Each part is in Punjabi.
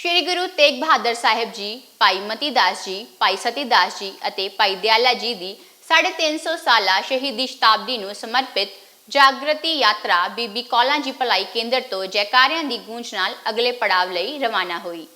ਸ਼੍ਰੀ ਗੁਰੂ ਤੇਗ ਬਹਾਦਰ ਸਾਹਿਬ ਜੀ, ਭਾਈ ਮਤੀ ਦਾਸ ਜੀ, ਭਾਈ ਸਤੀ ਦਾਸ ਜੀ ਅਤੇ ਭਾਈ ਦਿਆਲਾ ਜੀ ਦੀ 350 ਸਾਲਾ ਸ਼ਹੀਦੀ ਸ਼ਤਾਬਦੀ ਨੂੰ ਸਮਰਪਿਤ ਜਾਗਰਤੀ ਯਾਤਰਾ ਬੀਬੀ ਕੌਲਾਂ ਜੀ ਭਲਾਈ ਕੇਂਦਰ ਤੋਂ ਜੈਕਾਰਿਆਂ ਦੀ ਗੂੰਜ ਨਾਲ ਅਗਲੇ ਪੜਾਵ ਲਈ ਰਵਾਨਾ ਹੋਈ।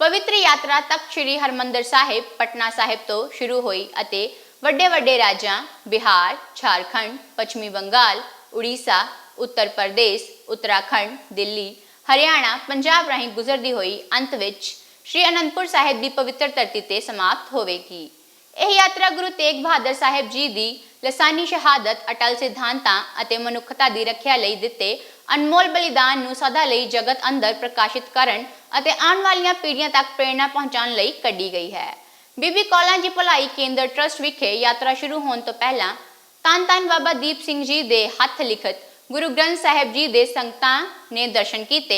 ਪਵਿੱਤਰ ਯਾਤਰਾ ਤਖਤ ਸ੍ਰੀ ਹਰਮੰਦਰ ਸਾਹਿਬ, ਪਟਨਾ ਸਾਹਿਬ ਤੋਂ ਸ਼ੁਰੂ ਹੋਈ ਅਤੇ ਵੱਡੇ ਵੱਡੇ ਰਾਜਾਂ ਬਿਹਾਰ, ਝਾਰਖੰਡ, ਪੱਛਮੀ ਬੰਗਾਲ, ਉੜੀਸਾ, ਉੱਤਰ ਪ੍ਰਦੇਸ਼, ਉੱਤਰਾਖੰਡ, ਦਿੱਲੀ ਹਰਿਆਣਾ, ਪੰਜਾਬ ਰਾਹੀਂ ਗੁਜ਼ਰਦੀ ਹੋਈ ਅੰਤ ਵਿੱਚ ਸ੍ਰੀ ਅਨੰਦਪੁਰ ਸਾਹਿਬ ਦੀ ਪਵਿੱਤਰ ਧਰਤੀ ਤੇ ਸਮਾਪਤ ਹੋਵੇਗੀ। ਇਹ ਯਾਤਰਾ ਗੁਰੂ ਤੇਗ ਬਹਾਦਰ ਸਾਹਿਬ ਜੀ ਦੀ ਲਸਾਨੀ ਸ਼ਹਾਦਤ, ਅਟਲ ਸਿਧਾਂਤਾਂ ਅਤੇ ਮਨੁੱਖਤਾ ਦੀ ਰੱਖਿਆ ਲਈ ਦਿੱਤੇ ਅਨਮੋਲ ਬਲੀਦਾਨ ਨੂੰ ਸਦਾ ਲਈ ਜਗਤ ਅੰਦਰ ਪ੍ਰਕਾਸ਼ਿਤ ਕਰਨ ਅਤੇ ਆਉਣ ਵਾਲੀਆਂ ਪੀੜ੍ਹੀਆਂ ਤੱਕ ਪ੍ਰੇਰਣਾ ਪਹੁੰਚਾਉਣ ਲਈ ਕੱਢੀ ਗਈ ਹੈ। ਬੀਬੀ ਕੌਲਾਂ ਜੀ ਭਲਾਈ ਕੇਂਦਰ ਟਰਸਟ ਵਿਖੇ ਯਾਤਰਾ ਸ਼ੁਰੂ ਹੋਣ ਤੋਂ ਪਹਿਲਾਂ ਧੰਨ ਧੰਨ ਬਾਬਾ ਦੀਪ ਸਿੰਘ ਜੀ ਦੇ ਹੱਥ ਲਿਖਤ ਗੁਰੂ ਗ੍ਰੰਥ ਸਾਹਿਬ ਜੀ ਦੇ ਸੰਗਤਾਂ ਨੇ ਦਰਸ਼ਨ ਕੀਤੇ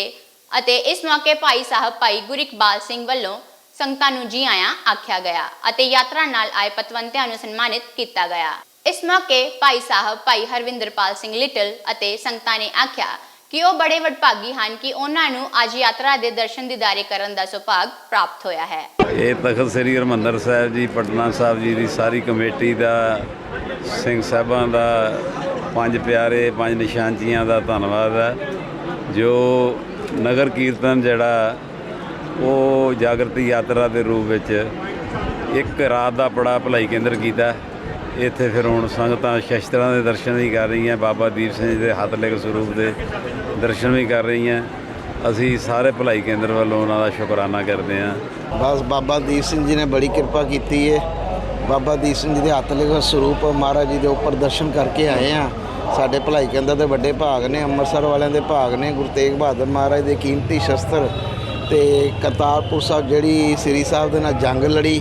ਅਤੇ ਇਸ ਮੌਕੇ ਭਾਈ ਸਾਹਿਬ ਭਾਈ ਗੁਰਿਕਬਾਲ ਸਿੰਘ ਵੱਲੋਂ ਸੰਗਤਾਂ ਨੂੰ ਜੀ ਆਇਆਂ ਆਖਿਆ ਗਿਆ ਅਤੇ ਯਾਤਰਾ ਨਾਲ ਆਏ ਪਤਵੰਤਿਆਂ ਨੂੰ ਸਨਮਾਨਿਤ ਕੀਤਾ ਗਿਆ। ਇਸ ਮੌਕੇ ਭਾਈ ਸਾਹਿਬ ਭਾਈ ਹਰਵਿੰਦਰਪਾਲ ਸਿੰਘ ਲਿਟਲ ਅਤੇ ਸੰਗਤਾਂ ਨੇ ਆਖਿਆ ਕਿ ਉਹ ਬੜੇ ਵਡਭਾਗੀ ਹਨ ਕਿ ਉਹਨਾਂ ਨੂੰ ਅੱਜ ਯਾਤਰਾ ਦੇ ਦਰਸ਼ਨ ਦੀਦਾਰੇ ਕਰਨ ਦਾ ਸੁਭਾਗ ਪ੍ਰਾਪਤ ਹੋਇਆ ਹੈ। ਇਹ ਤਖਤ ਸ੍ਰੀ ਹਰਿਮੰਦਰ ਸਾਹਿਬ ਜੀ, ਪਟਨਾ ਸਾਹਿਬ ਜੀ ਦੀ ਸਾਰੀ ਕਮੇਟੀ ਦਾ, ਸਿੰਘ ਸਾਹਿਬਾਂ ਦਾ ਪੰਜ ਪਿਆਰੇ, ਪੰਜ ਨਿਸ਼ਾਨਚੀਆਂ ਦਾ ਧੰਨਵਾਦ ਹੈ। ਜੋ ਨਗਰ ਕੀਰਤਨ ਜਿਹੜਾ, ਉਹ ਜਾਗਰਤੀ ਯਾਤਰਾ ਦੇ ਰੂਪ ਵਿੱਚ ਇੱਕ ਰਾਤ ਦਾ ਬੜਾ ਭਲਾਈ ਕੇਂਦਰ ਕੀਤਾ ਇੱਥੇ ਫਿਰ ਹੁਣ ਸੰਗਤਾਂ ਸ਼ਸਤਰਾਂ ਦੇ ਦਰਸ਼ਨ ਵੀ ਕਰ ਰਹੀਆਂ, ਬਾਬਾ ਦੀਪ ਸਿੰਘ ਜੀ ਦੇ ਹੱਥ ਲਿਖ ਸਰੂਪ ਦੇ ਦਰਸ਼ਨ ਵੀ ਕਰ ਰਹੀਆਂ। ਅਸੀਂ ਸਾਰੇ ਭਲਾਈ ਕੇਂਦਰ ਵੱਲੋਂ ਉਹਨਾਂ ਦਾ ਸ਼ੁਕਰਾਨਾ ਕਰਦੇ ਹਾਂ। ਬਸ ਬਾਬਾ ਦੀਪ ਸਿੰਘ ਜੀ ਨੇ ਬੜੀ ਕਿਰਪਾ ਕੀਤੀ ਹੈ ਬਾਬਾ ਦੀਪ ਸਿੰਘ ਜੀ ਦੇ ਹੱਥ ਲਿਖੇ ਸਰੂਪ ਮਹਾਰਾਜ ਜੀ ਦੇ ਉੱਪਰ ਦਰਸ਼ਨ ਕਰਕੇ ਆਏ ਆ ਸਾਡੇ ਭਲਾਈ ਕੇਂਦਰ ਦੇ ਵੱਡੇ ਭਾਗ ਨੇ, ਅੰਮ੍ਰਿਤਸਰ ਵਾਲਿਆਂ ਦੇ ਭਾਗ ਨੇ, ਗੁਰੂ ਤੇਗ ਬਹਾਦਰ ਮਹਾਰਾਜ ਦੇ ਕੀਮਤੀ ਸ਼ਸਤਰ ਤੇ ਕਰਤਾਰਪੁਰ ਸਾਹਿਬ ਜਿਹੜੀ ਸ੍ਰੀ ਸਾਹਿਬ ਦੇ ਨਾਲ ਜੰਗ ਲੜੀ,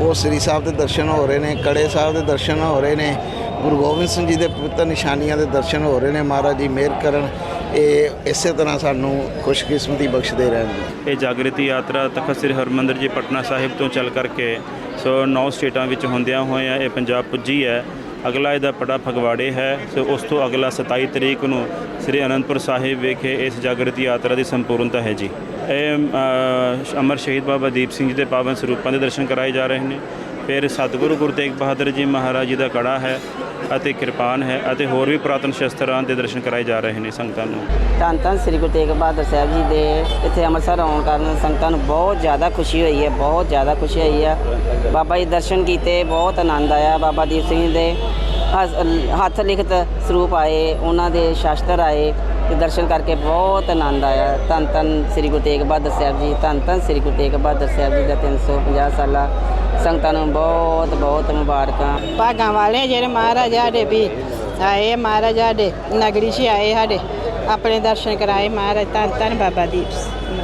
ਉਹ ਸ੍ਰੀ ਸਾਹਿਬ ਦੇ ਦਰਸ਼ਨ ਹੋ ਰਹੇ ਨੇ, ਕੜੇ ਸਾਹਿਬ ਦੇ ਦਰਸ਼ਨ ਹੋ ਰਹੇ ਨੇ, ਗੁਰੂ ਗੋਬਿੰਦ ਸਿੰਘ ਜੀ ਦੇ ਪਵਿੱਤਰ ਨਿਸ਼ਾਨੀਆਂ ਦੇ ਦਰਸ਼ਨ ਹੋ ਰਹੇ ਨੇ, ਮਹਾਰਾਜ ਜੀ ਮਿਹਰ ਕਰਨ, ਇਹ ਇਸੇ ਤਰ੍ਹਾਂ ਸਾਨੂੰ ਖੁਸ਼ਕਿਸਮਤੀ ਬਖਸ਼ਦੇ ਰਹਿਣ। ਇਹ ਜਾਗਰਤੀ ਯਾਤਰਾ ਤਖਤ ਸ੍ਰੀ ਹਰਿਮੰਦਰ ਜੀ ਪਟਨਾ ਸਾਹਿਬ ਤੋਂ ਚੱਲ ਕਰਕੇ ਸੋ ਨੌ ਸਟੇਟਾਂ ਵਿੱਚ ਹੁੰਦਿਆਂ ਹੋਇਆਂ ਇਹ ਪੰਜਾਬ ਪੁੱਜੀ ਹੈ। ਅਗਲਾ ਇਹਦਾ ਪੜਾ ਫਗਵਾੜੇ ਹੈ। ਸੋ ਉਸ ਤੋਂ ਅਗਲਾ 27 ਤਰੀਕ ਨੂੰ ਸ੍ਰੀ ਅਨੰਦਪੁਰ ਸਾਹਿਬ ਵਿਖੇ ਇਸ ਜਾਗਰਤੀ ਯਾਤਰਾ ਦੀ ਸੰਪੂਰਨਤਾ ਹੈ ਜੀ। ਇਹ ਅਮਰ ਸ਼ਹੀਦ ਬਾਬਾ ਦੀਪ ਸਿੰਘ ਜੀ ਦੇ ਪਾਵਨ ਸਰੂਪਾਂ ਦੇ ਦਰਸ਼ਨ ਕਰਾਏ ਜਾ ਰਹੇ ਨੇ। ਫਿਰ ਸਤਿਗੁਰੂ ਗੁਰੂ ਤੇਗ ਬਹਾਦਰ ਜੀ ਮਹਾਰਾਜ ਜੀ ਦਾ ਕੜਾ ਹੈ ਅਤੇ ਕਿਰਪਾਨ ਹੈ ਅਤੇ ਹੋਰ ਵੀ ਪੁਰਾਤਨ ਸ਼ਸਤਰਾਂ ਦੇ ਦਰਸ਼ਨ ਕਰਾਏ ਜਾ ਰਹੇ ਨੇ ਸੰਗਤਾਂ ਨੂੰ। ਧੰਨ ਧੰਨ ਸ੍ਰੀ ਗੁਰੂ ਤੇਗ ਬਹਾਦਰ ਸਾਹਿਬ ਜੀ ਦੇ। ਇੱਥੇ ਅੰਮ੍ਰਿਤਸਰ ਆਉਣ ਕਾਰਨ ਸੰਗਤਾਂ ਨੂੰ ਬਹੁਤ ਜ਼ਿਆਦਾ ਖੁਸ਼ੀ ਹੋਈ ਹੈ, ਬਹੁਤ ਜ਼ਿਆਦਾ ਖੁਸ਼ੀ ਹੋਈ ਹੈ ਬਾਬਾ ਜੀ ਦਰਸ਼ਨ ਕੀਤੇ, ਬਹੁਤ ਆਨੰਦ ਆਇਆ। ਬਾਬਾ ਦੀਪ ਸਿੰਘ ਜੀ ਦੇ ਹੱਥ ਲਿਖਤ ਸਰੂਪ ਆਏ, ਉਹਨਾਂ ਦੇ ਸ਼ਾਸਤਰ ਆਏ। ਤੇ ਦਰਸ਼ਨ ਕਰਕੇ ਬਹੁਤ ਆਨੰਦ ਆਇਆ। ਧੰਨ ਧੰਨ ਸ੍ਰੀ ਗੁਰੂ ਤੇਗ ਬਹਾਦਰ ਸਾਹਿਬ ਜੀ, ਧੰਨ ਧੰਨ ਸ੍ਰੀ ਗੁਰੂ ਤੇਗ ਬਹਾਦਰ ਸਾਹਿਬ ਜੀ ਦਾ 350 ਸਾਲਾ ਸੰਗਤਾਂ ਨੂੰ ਬਹੁਤ ਬਹੁਤ ਮੁਬਾਰਕਾਂ। ਭਾਗਾਂ ਵਾਲੇ ਜਿਹੜੇ ਮਹਾਰਾਜਾ ਸਾਡੇ ਵੀ ਆਏ ਮਹਾਰਾਜਾ ਸਾਡੇ ਨਗਰੀ 'ਚ ਆਏ ਸਾਡੇ, ਆਪਣੇ ਦਰਸ਼ਨ ਕਰਾਏ ਮਹਾਰਾਜ। ਧੰਨ ਧੰਨ ਬਾਬਾ ਦੀਪ